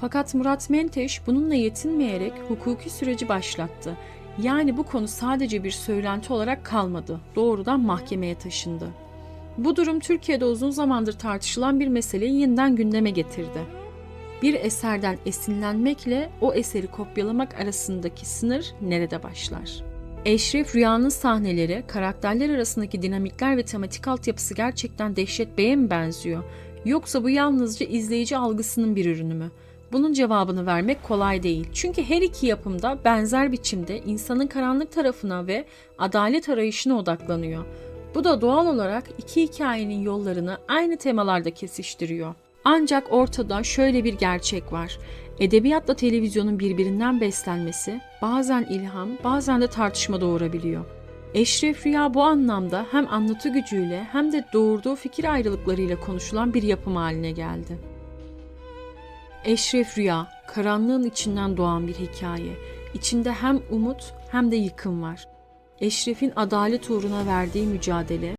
Fakat Murat Menteş bununla yetinmeyerek hukuki süreci başlattı. Yani bu konu sadece bir söylenti olarak kalmadı. Doğrudan mahkemeye taşındı. Bu durum Türkiye'de uzun zamandır tartışılan bir meseleyi yeniden gündeme getirdi. Bir eserden esinlenmekle o eseri kopyalamak arasındaki sınır nerede başlar? Eşref Rüya'nın sahneleri, karakterler arasındaki dinamikler ve tematik altyapısı gerçekten Dehşet Bey'e mi benziyor? Yoksa bu yalnızca izleyici algısının bir ürünü mü? Bunun cevabını vermek kolay değil. Çünkü her iki yapımda benzer biçimde insanın karanlık tarafına ve adalet arayışına odaklanıyor. Bu da doğal olarak iki hikayenin yollarını aynı temalarda kesiştiriyor. Ancak ortada şöyle bir gerçek var. Edebiyatla televizyonun birbirinden beslenmesi bazen ilham, bazen de tartışma doğurabiliyor. Eşref Rüya bu anlamda hem anlatı gücüyle hem de doğurduğu fikir ayrılıklarıyla konuşulan bir yapım haline geldi. Eşref Rüya, karanlığın içinden doğan bir hikaye. İçinde hem umut hem de yıkım var. Eşref'in adalet uğruna verdiği mücadele